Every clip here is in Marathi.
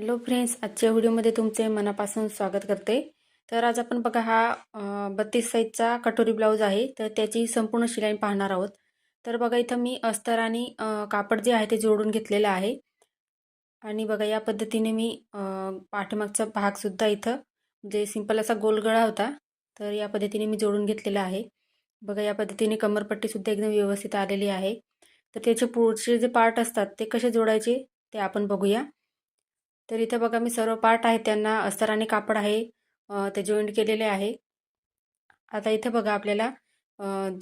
हॅलो फ्रेंड्स आजच्या व्हिडिओमध्ये तुमचे मनापासून स्वागत करते. तर आज आपण बघा हा बत्तीस साईजचा कटोरी ब्लाऊज आहे तर त्याची संपूर्ण शिलाई पाहणार आहोत. तर बघा इथं मी अस्तर आणि कापड जे आहे ते जोडून घेतलेलं आहे. आणि बघा या पद्धतीने मी पाठीमागचा भागसुद्धा इथं जे सिंपल असा गोलगळा होता तर या पद्धतीने मी जोडून घेतलेला आहे. बघा या पद्धतीने कमरपट्टीसुद्धा एकदम व्यवस्थित आलेली आहे. तर त्याचे पुढचे जे पार्ट असतात ते कसे जोडायचे ते आपण बघूया. तर इथं बघा मी सर्व पार्ट आहेत त्यांना अस्तर आणि कापड आहे ते जॉईंट केलेले आहे. आता इथं बघा आपल्याला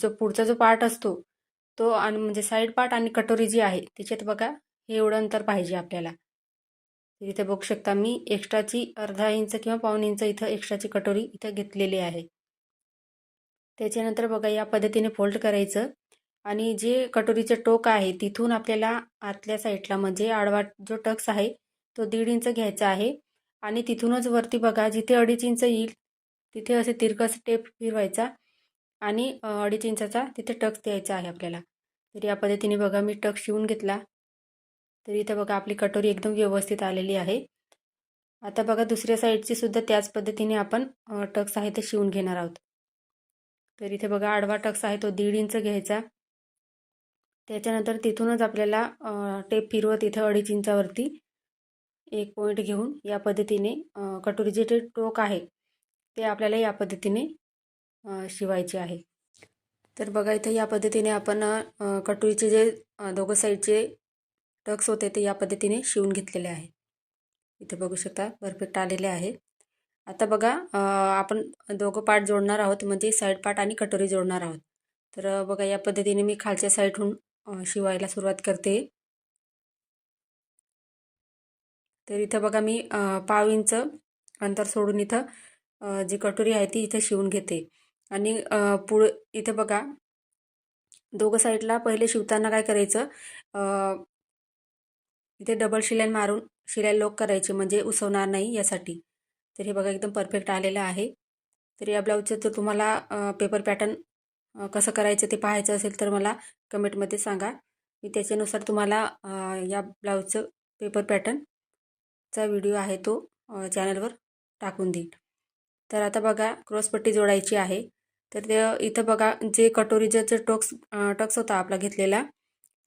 जो पुढचा जो पार्ट असतो तो आणि म्हणजे साईड पार्ट आणि कटोरी जी आहे तिच्यात बघा हे एवढं अंतर पाहिजे आपल्याला. तर इथे बघू शकता मी एक्स्ट्राची अर्धा इंच किंवा पाऊण इंच इथं एक्स्ट्राची कटोरी इथं घेतलेली आहे. त्याच्यानंतर बघा या पद्धतीने फोल्ड करायचं. आणि जे कटोरीचं टोक आहे तिथून आपल्याला आतल्या साईडला म्हणजे आडवा जो टक्स आहे तो दीड इंच घ्यायचा आहे. आणि तिथूनच वरती बघा जिथे अडीच इंच येईल तिथे असे तिरकस टेप फिरवायचा आणि अडीच इंचाचा तिथे टक्स द्यायचा आहे आपल्याला. तर या पद्धतीने बघा मी टक्स शिवून घेतला. तर इथं बघा आपली कटोरी एकदम व्यवस्थित आलेली आहे. आता बघा दुसऱ्या साईडची सुद्धा त्याच पद्धतीने आपण टक्स आहे ते शिवून घेणार आहोत. तर इथे बघा आडवा टक्स आहे तो दीड इंच घ्यायचा. त्याच्यानंतर तिथूनच आपल्याला टेप फिरवत इथं अडीच इंचावरती. एक पॉईंट घेऊन या पद्धतीने कटोरीचे जे टोक आहे ते आपल्याला या पद्धतीने शिवायचे आहे. तर बघा इथं या पद्धतीने आपण कटोरीचे जे दोघं साईडचे टक्स होते ते या पद्धतीने शिवून घेतलेले आहे. इथे बघू शकता परफेक्ट आलेले आहे. आता बघा आपण दोघं पार्ट जोडणार आहोत म्हणजे साईड पार्ट आणि कटोरी जोडणार आहोत. तर बघा या पद्धतीने मी खालच्या साईडहून शिवायला सुरुवात करते. तर इथं बघा मी पाव इंच अंतर सोडून इथं जी कटोरी आहे ती इथं शिवून घेते. आणि पुढ इथं बघा दोघं साईडला पहिले शिवताना काय करायचं इथे डबल शिलाई मारून शिलाई लॉक करायची म्हणजे उसवणार नाही यासाठी. तर हे बघा एकदम परफेक्ट आलेलं आहे. तर या ब्लाऊजचं जर तुम्हाला पेपर पॅटर्न कसं करायचं ते पाहायचं असेल तर मला कमेंटमध्ये सांगा. मी त्याच्यानुसार तुम्हाला या ब्लाऊजचं पेपर पॅटर्न चा व्हिडिओ आहे तो चॅनलवर टाकून देईन. तर आता बघा क्रॉसपट्टी जोडायची आहे. तर ते इथं बघा जे कटोरीचं जे टोक्स टक्स होता आपला घेतलेला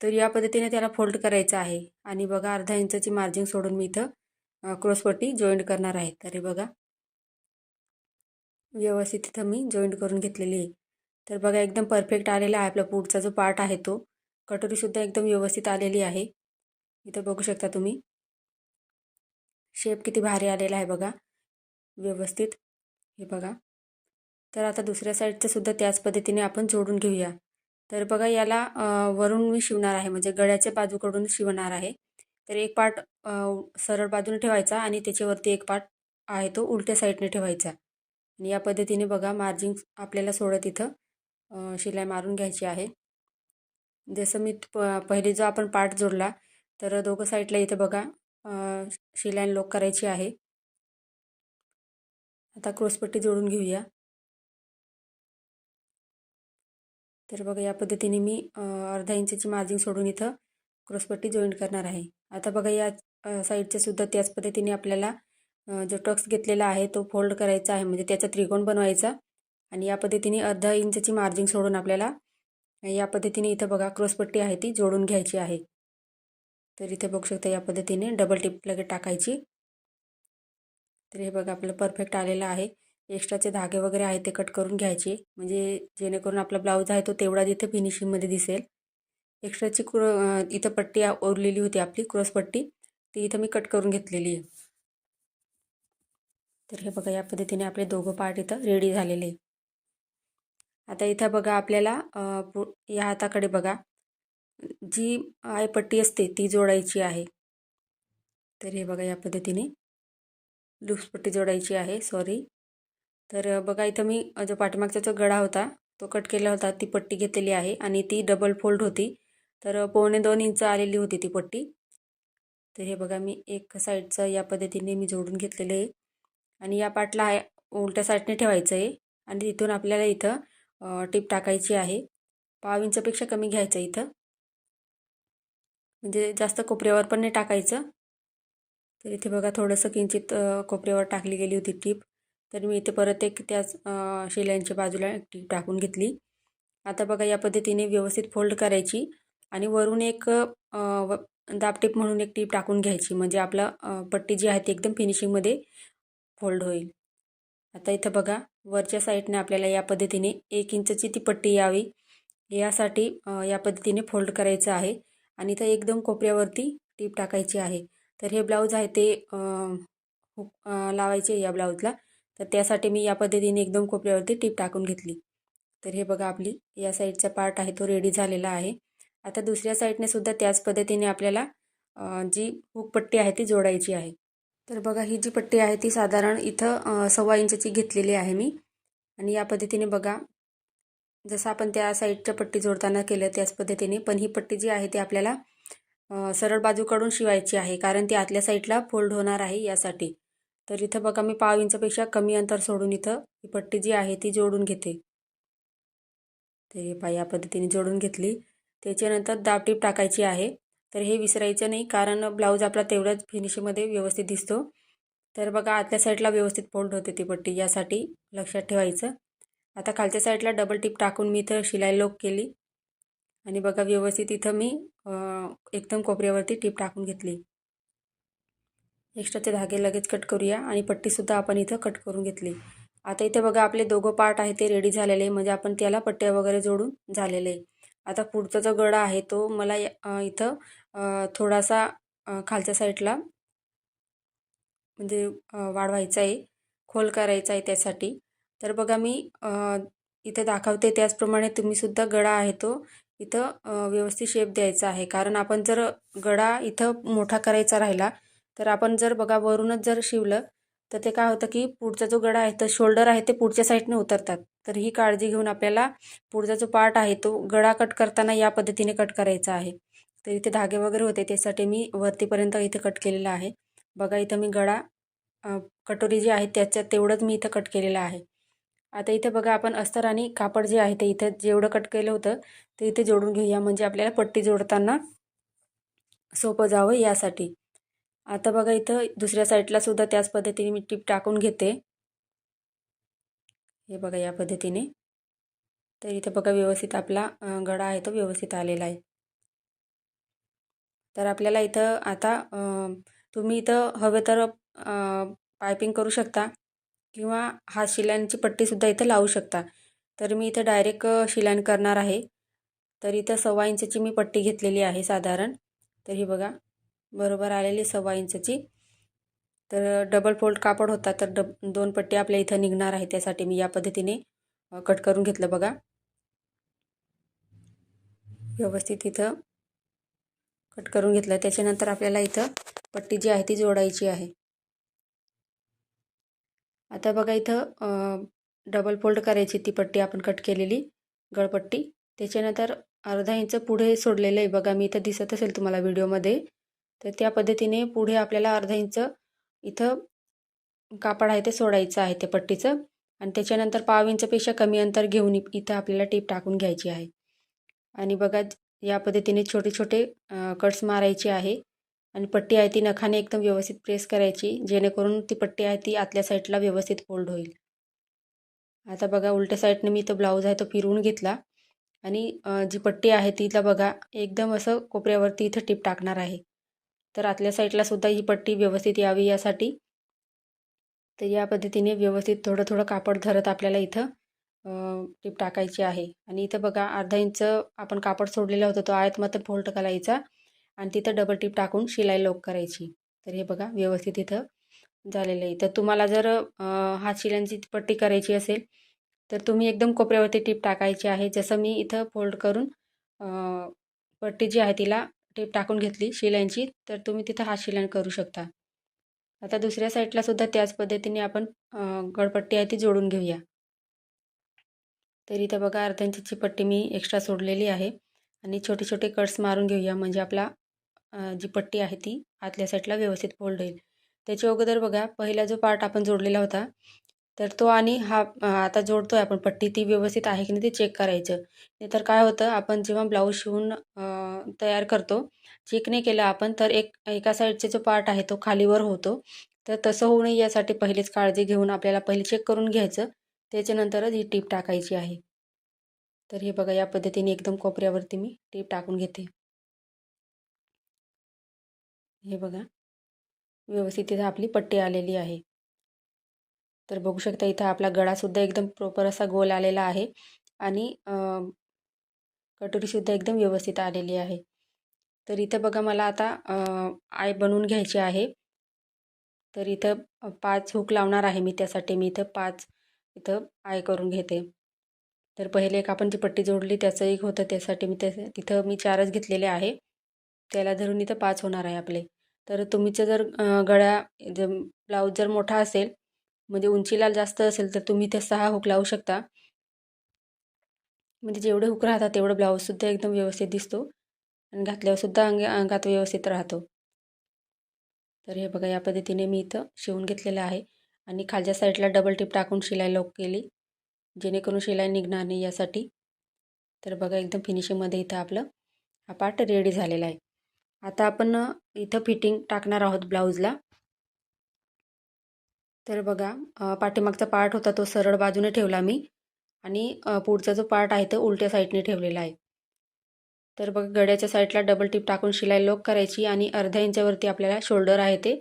तर या पद्धतीने त्याला फोल्ड करायचं आहे. आणि बघा अर्धा इंचाची मार्जिन सोडून मी इथं क्रॉसपट्टी जॉईंट करणार आहे. तर हे बघा. व्यवस्थित इथं मी जॉईंट करून घेतलेली आहे. तर बघा एकदम परफेक्ट आलेला आहे आपला पुढचा जो पार्ट आहे तो. कटोरीसुद्धा एकदम व्यवस्थित आलेली आहे. इथं बघू शकता तुम्ही. शेप किती भारी आलेला आहे बघा. व्यवस्थित. हे बघा. तर आता दुसऱ्या साईडचं सुद्धा त्याच पद्धतीने आपण जोडून घेऊया. तर बघा याला वरून मी शिवणार आहे. म्हणजे गळ्याच्या बाजूकडून शिवणार आहे. तर एक पार्ट सरळ बाजूने ठेवायचा आणि त्याच्यावरती एक पार्ट आहे तो उलट्या साईडने ठेवायचा. आणि या पद्धतीने बघा मार्जिन आपल्याला सोडत इथं शिलाई मारून घ्यायची आहे. जसं मी प पहिले जो आपण पार्ट जोडला तर दोघं साईडला इथं बघा शिलाईन लॉक करायची आहे. आता क्रॉसपट्टी जोडून घेऊया. तर बघा या पद्धतीने मी अर्धा इंचाची मार्जिन सोडून इथं क्रॉसपट्टी जॉईंट करणार आहे. आता बघा या साईडच्या सुद्धा त्याच पद्धतीने आपल्याला जो टक्स घेतलेला आहे तो फोल्ड करायचा आहे. म्हणजे त्याचा त्रिकोण बनवायचा. आणि या पद्धतीने अर्धा इंचाची मार्जिन सोडून आपल्याला या पद्धतीने इथं बघा क्रॉसपट्टी आहे ती जोडून घ्यायची आहे. तर इथे बघू शकता या पद्धतीने डबल टिप लगेच टाकायची. तर हे बघा आपलं परफेक्ट आलेलं आहे. एक्स्ट्राचे धागे वगैरे आहेत ते कट करून घ्यायचे. म्हणजे जेणेकरून आपला ब्लाऊज आहे तो तेवढा इथं फिनिशिंगमध्ये दिसेल. एक्स्ट्राची क्र इथं पट्टी ओरलेली होती आपली क्रॉस पट्टी. ती इथं मी कट करून घेतलेली आहे. तर हे बघा या पद्धतीने आपले दोघं पार्ट इथं रेडी झालेले. आता इथं बघा आपल्याला या हाताकडे बघा. जी आयपट्टी असते ती जोडायची आहे. तर हे बघा या पद्धतीने लूप्सपट्टी जोडायची आहे सॉरी तर बघा इथं मी जो पाठीमागचा जो गळा होता तो कट केला होता ती पट्टी घेतलेली आहे आणि ती डबल फोल्ड होती. तर पोहणे दोन इंच आलेली होती ती पट्टी. तर हे बघा मी एक साईडचं या पद्धतीने मी जोडून घेतलेलं आहे. आणि या पाटला आहे उलट्या साईडने ठेवायचं आहे आणि तिथून आपल्याला इथं टीप टाकायची आहे. पाव इंचपेक्षा कमी घ्यायचं इथं. म्हणजे जास्त कोपऱ्यावर पण नाही टाकायचं. तर इथे बघा थोडंसं किंचित कोपऱ्यावर टाकली गेली होती टीप. तर मी इथे परत एक त्याच शिलांच्या बाजूला बाजूला टीप टाकून घेतली. आता बघा या पद्धतीने व्यवस्थित फोल्ड करायची आणि वरून एक अ, दाब टीप म्हणून एक टीप टाकून घ्यायची. म्हणजे आपला पट्टी जी आहे ती एकदम फिनिशिंगमध्ये फोल्ड होईल. आता इथं बघा वरच्या साईडने आपल्याला या पद्धतीने एक इंचची ती पट्टी यावी. यासाठी या पद्धतीने फोल्ड करायचं आहे. आणि इथं एकदम कोपऱ्यावरती टीप टाकायची आहे. तर हे ब्लाऊज आहे ते हुक लावायचे या ब्लाऊजला. तर त्यासाठी मी या पद्धतीने एकदम कोपऱ्यावरती टीप टाकून घेतली. तर हे बघा आपली या साईडचा पार्ट आहे तो रेडी झालेला आहे. आता दुसऱ्या साईडने सुद्धा त्याच पद्धतीने आपल्याला जी हुकपट्टी आहे ती जोडायची आहे. तर बघा ही जी पट्टी आहे ती साधारण इथं सव्वा इंचची घेतलेली आहे मी. आणि या पद्धतीने बघा जसं आपण त्या साईडच्या पट्टी जोडताना केलं त्याच पद्धतीने पण ही पट्टी जी आहे ती आपल्याला सरळ बाजूकडून शिवायची आहे कारण ती आतल्या साईडला फोल्ड होणार आहे यासाठी. तर इथं बघा मी पाव इंचपेक्षा कमी अंतर सोडून इथं ही पट्टी जी आहे ती जोडून घेते. तर हे पा या पद्धतीने जोडून घेतली. त्याच्यानंतर दाबटीप टाकायची आहे. तर हे विसरायचं नाही कारण ब्लाऊज आपला तेवढ्याच फिनिशिंगमध्ये व्यवस्थित दिसतो. तर बघा आतल्या साईडला व्यवस्थित फोल्ड होते ती पट्टी यासाठी लक्षात ठेवायचं. आता खालच्या साईडला डबल टिप टाकून मी इथं शिलाई लोक केली. आणि बघा व्यवस्थित इथं मी एकदम कोपऱ्यावरती टिप टाकून घेतली. एक्स्ट्राचे धागे लगेच कट करूया आणि पट्टीसुद्धा आपण इथं कट करून घेतली. आता इथे बघा आपले दोघं पार्ट आहे ते रेडी झालेले म्हणजे आपण त्याला पट्ट्या वगैरे जोडून झालेले आहे. आता पुढचा जो गडा आहे तो मला इथं थोडासा खालच्या साईडला म्हणजे वाढवायचा आहे. खोल करायचा आहे त्यासाठी. तर बघा मी इथे दाखवते. त्याचप्रमाणे तुम्हीसुद्धा गळा आहे तो. इथं व्यवस्थित शेप द्यायचा आहे. कारण आपण जर गळा इथं मोठा करायचा राहिला तर आपण जर बघा वरूनच जर शिवलं तर ते काय होतं की पुढचा जो गडा आहे तर शोल्डर आहे ते पुढच्या साईडने उतरतात. तर ही काळजी घेऊन आपल्याला पुढचा जो पार्ट आहे तो गळा कट करताना या पद्धतीने कट करायचा आहे. तर इथे धागे वगैरे होते त्यासाठी मी वरतीपर्यंत इथे कट केलेला आहे. बघा इथं मी गळा कटोरी जी आहे त्याच्यात तेवढंच मी इथं कट केलेलं आहे. आता इथे बघा आपण अस्तर आणि कापड जे आहे ते इथं जेवढं कट केलं होतं ते इथे जोडून घेऊया. म्हणजे आपल्याला पट्टी जोडताना सोपं जावं यासाठी. आता बघा इथं दुसऱ्या साईडला सुद्धा त्याच पद्धतीने मी टीप टाकून घेते. हे बघा या पद्धतीने. तर इथं बघा व्यवस्थित आपला गडा आहे तो व्यवस्थित आलेला आहे. तर आपल्याला इथं आता तुम्ही इथं हवे तर पायपिंग करू शकता. किंवा हा शिलांची पट्टीसुद्धा इथं लावू शकता. तर मी इथं डायरेक्ट शिलान करणार आहे. तर इथं सव्वा इंचची मी पट्टी घेतलेली आहे साधारण. तर ही बघा बरोबर आलेली सव्वा इंचची. तर डबल फोल्ड कापड होता तर डब दोन पट्टी आपल्या इथं निघणार आहे. त्यासाठी मी या पद्धतीने कट करून घेतलं बघा. व्यवस्थित इथं कट करून घेतलं. त्याच्यानंतर आपल्याला इथं पट्टी जी आहे ती जोडायची आहे. आता बघा इथं डबल फोल्ड करायची ती पट्टी आपण कट केलेली गळपट्टी त्याच्यानंतर अर्धा इंच पुढे सोडलेलं आहे बघा मी इथं दिसत असेल तुम्हाला व्हिडिओमध्ये तर त्या पद्धतीने पुढे आपल्याला अर्धा इंच इथं कापड आहे ते सोडायचं आहे ते पट्टीचं. आणि त्याच्यानंतर पाव इंचपेक्षा कमी अंतर घेऊन इथं आपल्याला टीप टाकून घ्यायची आहे. आणि बघा या पद्धतीने छोटे छोटे कट्स मारायचे आहे. आणि पट्टी आहे ती नखाने एकदम व्यवस्थित प्रेस करायची जेणेकरून ती पट्टी आहे ती आतल्या साईडला व्यवस्थित फोल्ड होईल. आता बघा उलट्या साईडने मी तो ब्लाऊज आहे तो फिरवून घेतला आणि जी पट्टी आहे तिला बघा एकदम असं कोपऱ्यावरती इथं टीप टाकणार आहे. तर आतल्या साईडला सुद्धा ही पट्टी व्यवस्थित यावी यासाठी. तर या पद्धतीने व्यवस्थित थोडं थोडं कापड धरत आपल्याला इथं टीप टाकायची आहे. आणि इथं बघा अर्धा इंच आपण कापड सोडलेला होतं तो आयत मात्र फोल्ड करायचा. आणि तिथं डबल टीप टाकून शिलाई लोक करायची. तर हे बघा व्यवस्थित इथं झालेलं आहे. तर तुम्हाला जर हात शिलांची पट्टी करायची असेल तर तुम्ही एकदम कोपऱ्यावरती टीप टाकायची आहे. जसं मी इथं फोल्ड करून पट्टी जी आहे तिला टीप टाकून घेतली शिलांची तर तुम्ही तिथं हात शिलाईन करू शकता. आता दुसऱ्या साईडला सुद्धा त्याच पद्धतीने आपण गळपट्टी आहे ती जोडून घेऊया. तर इथं बघा अर्धांची पट्टी मी एक्स्ट्रा सोडलेली आहे. आणि छोटे छोटे कट्स मारून घेऊया. म्हणजे आपला जी पट्टी आहे ती आतल्या साईडला व्यवस्थित फोल्ड होईल. त्याच्या अगोदर बघा पहिला जो पार्ट आपण जोडलेला होता तर तो आणि हा आता आता जोडतोय आपण पट्टी ती व्यवस्थित आहे की नाही ते चेक करायचं. नाहीतर काय होतं आपण जेव्हा ब्लाऊज शिवून तयार करतो चेक नाही केलं आपण तर एक एका साईडचा जो पार्ट आहे तो खालीवर होतो. तर तसं होऊ नये यासाठी पहिलेच काळजी घेऊन आपल्याला पहिले चेक करून घ्यायचं. त्याच्यानंतरच ही टीप टाकायची आहे. तर हे बघा या पद्धतीने एकदम कोपऱ्यावरती मी टीप टाकून घेते. हे बघा. व्यवस्थित इथं आपली पट्टी आलेली आहे. तर बघू शकता इथं आपला गळासुद्धा एकदम प्रॉपर असा गोल आलेला आहे आणि कटोरीसुद्धा एकदम व्यवस्थित आलेली आहे. तर इथं बघा मला आता आय बनवून घ्यायची आहे. तर इथं पाच हुक लावणार आहे मी त्यासाठी. मी इथं पाच इथं आय करून घेते. तर पहिले एक आपण जी पट्टी जोडली त्याचं एक होतं त्यासाठी मी त्या तिथं मी चारच घेतलेले आहे. त्याला धरून इथं पाच होणार आहे आपले. तर तुमचं जर गळ्या जर ब्लाऊज जर मोठा असेल म्हणजे उंचीला जास्त असेल तर तुम्ही ते सहा हुक लावू शकता. म्हणजे जेवढे हुक राहतात तेवढं ब्लाऊजसुद्धा एकदम व्यवस्थित दिसतो. आणि घातल्यावरसुद्धा अंग अंगात व्यवस्थित राहतो. तर हे बघा या पद्धतीने मी इथं शिवून घेतलेलं आहे. आणि खालच्या साईडला डबल टिप टाकून शिलाई लॉक केली जेणेकरून शिलाई निघणार नाही यासाठी. तर बघा एकदम फिनिशिंगमध्ये इथं आपलं हा पार्ट रेडी झालेला आहे. आता आपण इथं फिटिंग टाकणार आहोत ब्लाऊजला. तर बघा पाठीमागचा पार्ट होता तो सरळ बाजूने ठेवला मी आणि पुढचा जो पार्ट आहे तो उलट्या साईडने ठेवलेला आहे. तर बघा गड्याच्या साईडला डबल टिप टाकून शिलाई लॉक करायची आणि अर्ध्या इंचावरती आपल्याला शोल्डर आहे ते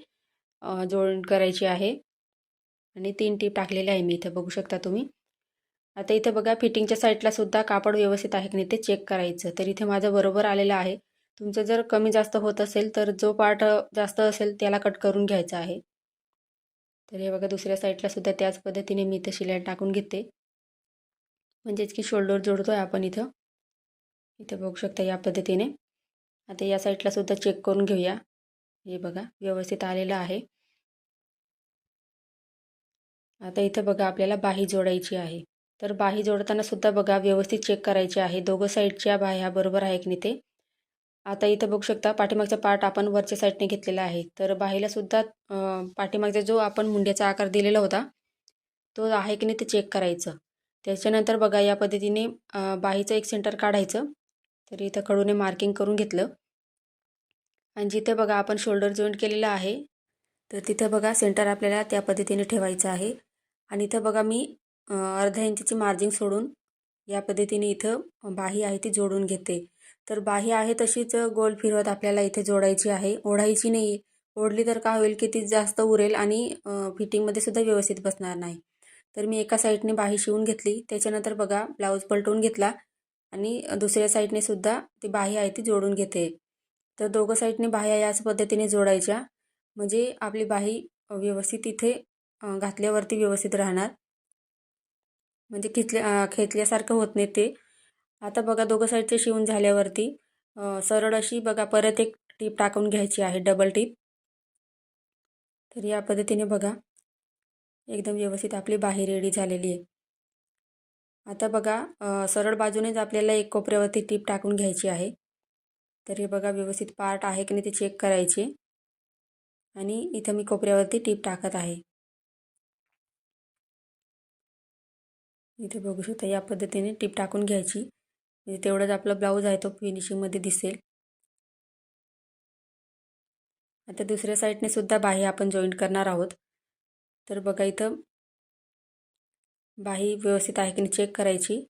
जोड करायची आहे. आणि तीन टीप टाकलेले आहे मी इथं बघू शकता तुम्ही. आता इथं बघा फिटिंगच्या साईडला सुद्धा कापड व्यवस्थित आहे की नाही ते चेक करायचं. तर इथे माझं बरोबर आलेलं आहे. तुमचं जर कमी जास्त होत असेल तर जो पार्ट जास्त असेल त्याला कट करून घ्यायचा आहे. तर हे बघा दुसऱ्या साईडला सुद्धा त्याच पद्धतीने मी इथं शिलाई टाकून घेते. म्हणजेच की शोल्डर जोडतो आहे आपण इथं. इथं बघू शकता या पद्धतीने. आता या साईडला सुद्धा चेक करून घेऊया. हे बघा व्यवस्थित आलेलं आहे. आता इथं बघा आपल्याला बाही जोडायची आहे. तर बाही जोडताना सुद्धा बघा व्यवस्थित चेक करायची आहे. दोघं साईडच्या बाह्या बरोबर आहे की नाही ते. आता इथं बघू शकता पाठीमागचा पार्ट आपण वरच्या साईडने घेतलेला आहे. तर बाहीला सुद्धा पाठीमागचा जो आपण मुंड्याचा आकार दिलेला होता तो आहे की नाही ते चेक करायचं. त्याच्यानंतर बघा या पद्धतीने बाहीचं एक सेंटर काढायचं. तर इथं कडूने मार्किंग करून घेतलं. आणि जिथे बघा आपण शोल्डर जॉईंट केलेलं आहे तर तिथं बघा सेंटर आपल्याला त्या पद्धतीने ठेवायचं आहे. आणि इथं बघा मी अर्ध्या इंचीची मार्जिंग सोडून या पद्धतीने इथं बाही आहे ती जोडून घेते. तर बाही आहे तशीच गोल फिरवत आपल्याला इथे जोडायची आहे. ओढायची नाही ओढली तर काय होईल? की ती जास्त उरेल आणि फिटिंगमध्ये सुद्धा व्यवस्थित बसणार नाही. तर मी एका साईडने बाही शिवून घेतली. त्याच्यानंतर बघा ब्लाऊज पलटवून घेतला आणि दुसऱ्या साईडने सुद्धा ती बाही आहे ती जोडून घेते. तर दोघं साईडने बाह्या याच पद्धतीने जोडायच्या. म्हणजे आपली बाही व्यवस्थित इथे घातल्यावरती व्यवस्थित राहणार. म्हणजे खिचल्या खेचल्यासारखं होत नाही ते. आता बघा दोघं साईडचे शिवून झाल्यावरती सरळ अशी बघा परत एक टीप टाकून घ्यायची आहे डबल टीप. तर या पद्धतीने बघा एकदम व्यवस्थित आपली बाहेर रेडी झालेली आहे. आता बघा सरळ बाजूनेच आपल्याला एक कोपऱ्यावरती टीप टाकून घ्यायची आहे. तर हे बघा व्यवस्थित पार्ट आहे की नाही ते चेक करायचे. आणि इथं मी कोपऱ्यावरती टीप टाकत आहे. इथे बघू शकता या पद्धतीने टीप टाकून घ्यायची. म्हणजे तेवढंच आपला ब्लाऊज आहे तो फिनिशिंगमध्ये दिसेल. आता दुसऱ्या साईडने सुद्धा बाही आपण जॉईंट करणार आहोत. तर बघा इथं बाही व्यवस्थित आहे की नाही चेक करायची.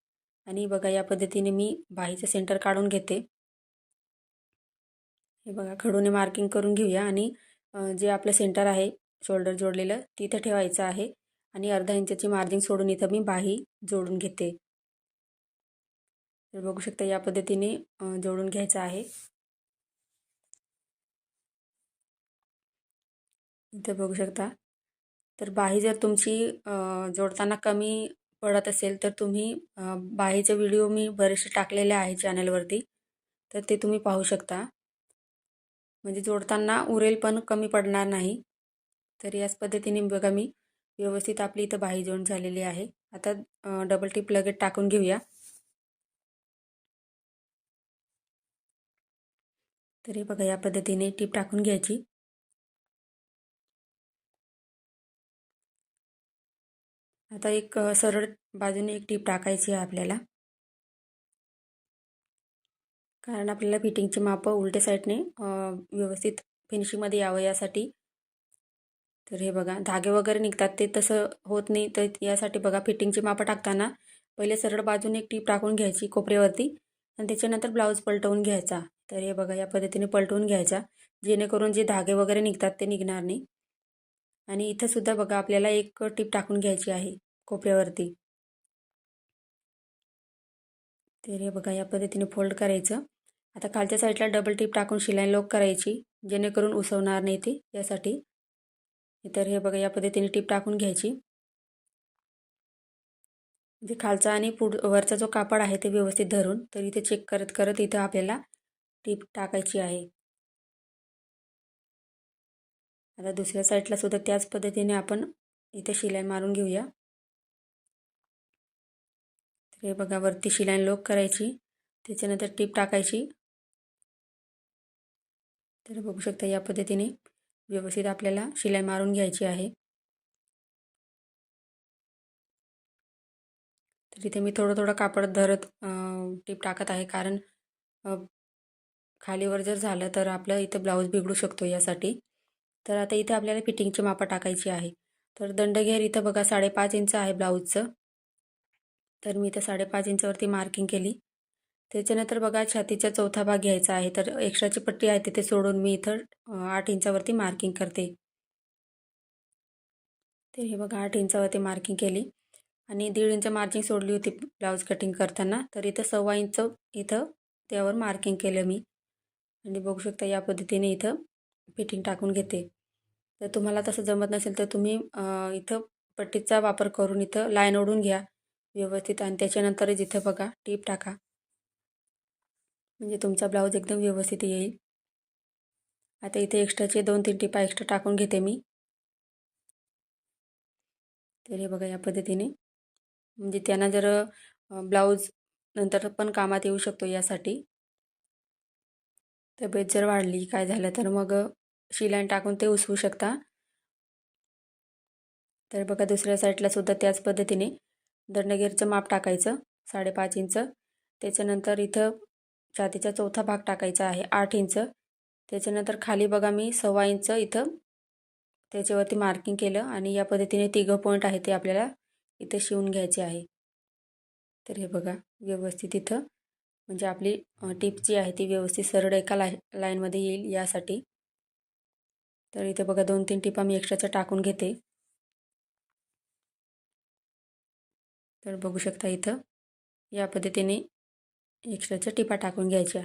आणि बघा या पद्धतीने मी बाहीचं सेंटर काढून घेते. हे बघा खडूने मार्किंग करून घेऊया. आणि जे आपलं सेंटर आहे शोल्डर जोडलेलं तिथं ठेवायचं आहे. आणि अर्धा इंचाची मार्जिंग सोडून इथं मी बाही जोडून घेते. तर बघू शकता या पद्धतीने जोडून घ्यायचं आहे. इथं बघू शकता. तर बाही जर तुमची जोडताना कमी पडत असेल तर तुम्ही बाहीचे व्हिडिओ मी बरेचसे टाकलेले आहे चॅनलवरती. तर ते तुम्ही पाहू शकता. म्हणजे जोडताना उरेल पण कमी पडणार नाही. तर याच पद्धतीने बघा मी व्यवस्थित आपली इथं बाही जोड झालेली आहे. आता डबल टिप लगेच टाकून घेऊया. तरी बघा या पद्धतीने टीप टाकून घ्यायची. आता एक सरळ बाजूने एक टीप टाकायची आहे आपल्याला. कारण आपल्याला फिटिंगची मापं उलट्या साईडने व्यवस्थित फिनिशिंगमध्ये यावं यासाठी. तर हे बघा धागे वगैरे निघतात ते तसं होत नाही. तर यासाठी बघा फिटिंगची मापं टाकताना पहिले सरळ बाजूने एक टीप टाकून घ्यायची कोपऱ्यावरती. आणि त्याच्यानंतर ब्लाऊज पलटवून घ्यायचा. तर हे बघा या पद्धतीने पलटवून घ्यायचा. जेणेकरून जे धागे वगैरे निघतात ते निघणार नाही. आणि इथंसुद्धा बघा आपल्याला एक टीप टाकून घ्यायची आहे कोपऱ्यावरती. तर हे बघा या पद्धतीने फोल्ड करायचं. आता खालच्या साईडला डबल टीप टाकून शिलाई लॉक करायची जेणेकरून उसवणार नाही ते यासाठी. तर हे बघा या पद्धतीने टीप टाकून घ्यायची. म्हणजे खालचा आणि पुढ वरचा जो कापड आहे ते व्यवस्थित धरून तर इथे चेक करत करत इथं आपल्याला टीप टाकायची आहे. आता दुसऱ्या साईडला सुद्धा त्याच पद्धतीने आपण इथे शिलाई मारून घेऊया. तर हे बघा वरती शिलाई लोक करायची. त्याच्यानंतर टीप टाकायची. तर बघू शकता या पद्धतीने व्यवस्थित आपल्याला शिलाई मारून घ्यायची आहे. तर इथे मी थोडं थोडं कापड धरत टीप टाकत आहे. कारण खालीवर जर झालं तर आपलं इथं ब्लाऊज बिघडू शकतो यासाठी. तर आता इथे आपल्याला फिटिंगची मापा टाकायची आहे. तर दंडघेर इथं बघा साडेपाच इंच आहे ब्लाऊजचं तर मी इथं साडेपाच इंचावरती मार्किंग केली. त्याच्यानंतर बघा छातीचा चौथा भाग घ्यायचा आहे. तर एक्स्ट्राची पट्टी आहे तिथे सोडून मी इथं आठ इंचावरती मार्किंग करते. तर हे बघा आठ इंचावरती मार्किंग केली. आणि दीड इंच मार्जिंग सोडली होती ब्लाऊज कटिंग करताना. तर इथं सव्वा इंच इथं त्यावर मार्किंग केलं मी. आणि बघू शकता या पद्धतीने इथं फिटिंग टाकून घेते. तर तुम्हाला तसं जमत नसेल तर तुम्ही इथं पट्टीचा वापर करून इथं लाईन ओढून घ्या व्यवस्थित आणि त्याच्यानंतरच इथं बघा टीप टाका. म्हणजे तुमचा ब्लाऊज एकदम व्यवस्थित येईल. आता इथे एक्स्ट्राचे दोन तीन टिपा एक्स्ट्रा टाकून घेते मी. तर हे बघा या पद्धतीने. म्हणजे त्यांना जर ब्लाऊज नंतर पण कामात येऊ शकतो यासाठी. तब्येत जर वाढली काय झालं तर मग शिलाईन टाकून ते उसवू शकता. तर बघा दुसऱ्या साईडला सुद्धा त्याच पद्धतीने दंडगेरचं माप टाकायचं साडेपाच इंच. त्याच्यानंतर इथं छातीचा चौथा भाग टाकायचा आहे आठ इंच. त्याच्यानंतर खाली बघा मी सव्वा इंच इथं त्याच्यावरती मार्किंग केलं आणि या पद्धतीने तिघं पॉईंट आहे ते आपल्याला इथं शिवून घ्यायचे आहे. तर हे बघा व्यवस्थित इथं म्हणजे आपली टिप जी आहे ती व्यवस्थित सरळ एका लाय लाईनमध्ये येईल यासाठी. तर इथे बघा दोन तीन टिपा मी एक्स्ट्राच्या टाकून घेते. तर बघू शकता इथं या पद्धतीने एक्स्ट्राच्या टिपा टाकून घ्यायच्या.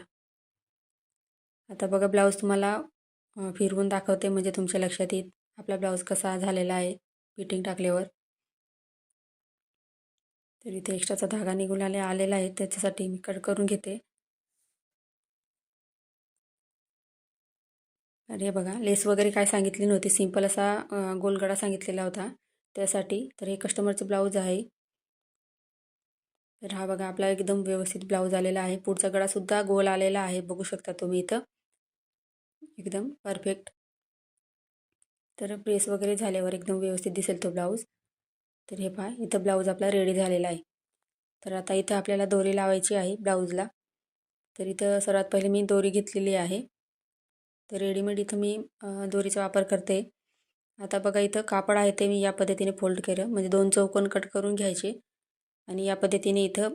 आता बघा ब्लाऊज तुम्हाला फिरवून दाखवते म्हणजे तुमच्या लक्षात येईल. आपला ब्लाऊज कसा झालेला आहे फिटिंग टाकल्यावर. तर इथे एक्स्ट्राचा धागा निघून आले आलेला आहे. त्याच्यासाठी मी कट करून घेते. अरे बघा लेस वगैरे काय सांगितली नव्हती. सिंपल असा गोलगडा सांगितलेला होता. त्यासाठी तर हे कस्टमरचं ब्लाऊज आहे. तर हा बघा आपला एकदम व्यवस्थित ब्लाऊज आलेला आहे. पुढचा गडासुद्धा गोल आलेला आहे. बघू शकता तुम्ही इथं. एकदम परफेक्ट तर प्रेस वगैरे झाल्यावर एकदम व्यवस्थित दिसेल तो ब्लाऊज तर हे पहा इथं ब्लाऊज आपला रेडी झालेला आहे. तर आता इथं आपल्याला दोरी लावायची आहे ब्लाऊजला तर इथं सर्वात पहिले मी दोरी घेतलेली आहे. तर रेडीमेड इथं मी दोरीचा वापर करते. आता बघा इथं कापड आहे ते मी या पद्धतीने फोल्ड केलं. म्हणजे दोन चौकोन कट करून घ्यायचे. आणि या पद्धतीने इथं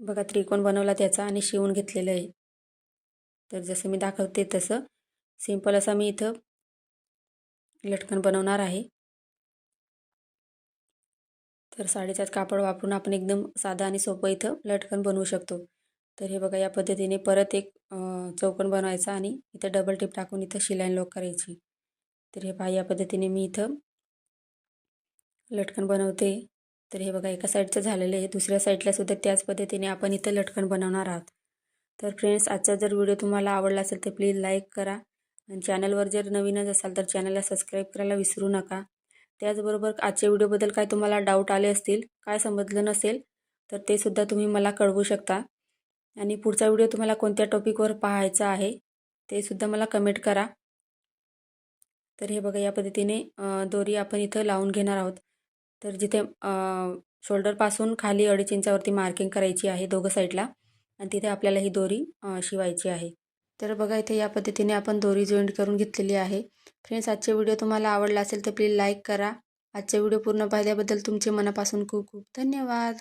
बघा त्रिकोण बनवला त्याचा आणि शिवून घेतलेलं आहे. तर जसं मी दाखवते तसं. सिंपल असा मी इथं लटकन बनवणार आहे. तर साडीचाच कापड वापरून आपण एकदम साधा आणि सोपं इथं लटकन बनवू शकतो. तर हे बघा या पद्धतीने परत एक चौकन बनवायचा आणि इथं डबल टिप टाकून इथं शिलाईन लॉक करायची. तर हे पहा या पद्धतीने मी इथं लटकन बनवते. तर हे बघा एका साईडचं झालेलं आहे. दुसऱ्या साईडला सुद्धा त्याच पद्धतीने आपण इथं लटकन बनवणार आहात. तर फ्रेंड्स आजचा जर व्हिडिओ तुम्हाला आवडला असेल तर प्लीज लाईक करा. आणि चॅनलवर जर नवीनच असाल तर चॅनलला सबस्क्राईब करायला विसरू नका. त्याचबरोबर आजच्या व्हिडिओबद्दल काय तुम्हाला डाऊट आले असतील काय समजलं नसेल तर ते सुद्धा तुम्ही मला कळवू शकता. आणि पुढचा व्हिडिओ तुम्हाला कोणत्या टॉपिकवर पाहायचा आहे ते सुद्धा मला कमेंट करा. तर हे बघा या पद्धतीने दोरी आपण इथं लावून घेणार आहोत. तर जिथे शोल्डरपासून खाली अडीच इंचावरती मार्किंग करायची आहे दोघं साईडला आणि तिथे आपल्याला ही दोरी शिवायची आहे. तर बघा इथे या पद्धतीने आपण दोरी जॉईंट करून घेतलेली आहे. फ्रेंड्स आजचे व्हिडिओ तुम्हाला आवडला असेल तर प्लीज लाईक करा. आजचे व्हिडिओ पूर्ण पाहिल्याबद्दल तुमचे मनापासून खूप खूप धन्यवाद.